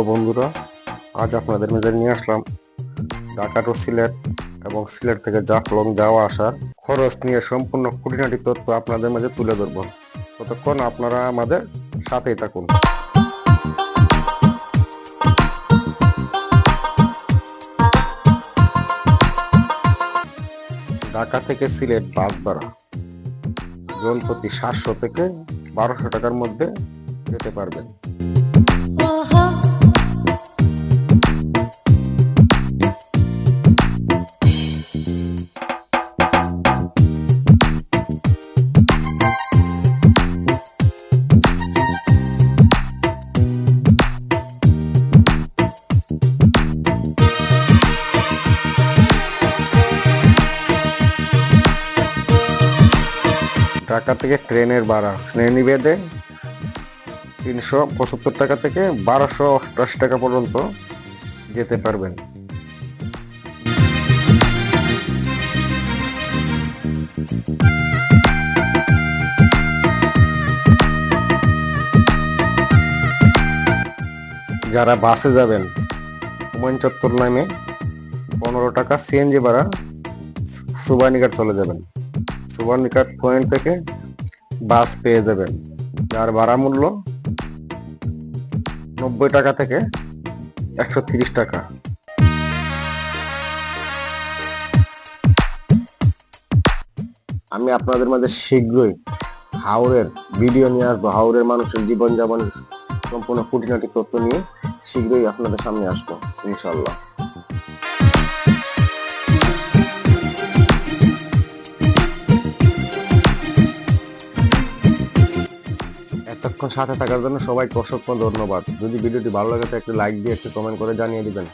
Hello বন্ধুরা, আজ আপনাদের মাঝে নিয়ে আসলাম ঢাকা টু সিলেট এবং সিলেট থেকে জাফলং যাওয়া আসার খরচ নিয়ে সম্পূর্ণ খুঁটিনাটি তথ্য আপনাদের মাঝে তুলে ধরব। ততক্ষণ আপনারা আমাদের সাথেই থাকুন। ঢাকা থেকে সিলেট বাস ভাড়া। জন প্রতি সাতশো থেকে বারোশো টাকার মধ্যে যেতে পারবেন। ঢাকা থেকে ট্রেনের ভাড়া। শ্রেণি বেদে তিনশো পঁচাত্তর টাকা থেকে বারোশো অষ্টআশি টাকা পর্যন্ত যেতে পারবেন। যারা বাসে যাবেন হুমায়ুন চত্বর নামে পনেরো টাকা সিএনজি ভাড়া, সুবানীঘাট চলে যাবেন। সুবর্ণিকাট পয়েন্ট থেকে বাস পেয়ে যাবেন। যার ভাড়া মূল্য নব্বই টাকা থেকে একশো তিরিশ টাকা। আমি আপনাদের মাঝে শীঘ্রই হাওড়ের ভিডিও নিয়ে আসব। হাওড়ের মানুষের জীবনযাপন সম্পূর্ণ খুঁটিনাটি তথ্য নিয়ে শীঘ্রই আপনাদের সামনে আসব ইনশাল্লাহ এতক্ষণ সাথে থাকার জন্য সবাইকে অসংখ্য ধন্যবাদ। যদি ভিডিওটি ভালো লাগে তো একটু লাইক দিয়ে একটু কমেন্ট করে জানিয়ে দিবেন।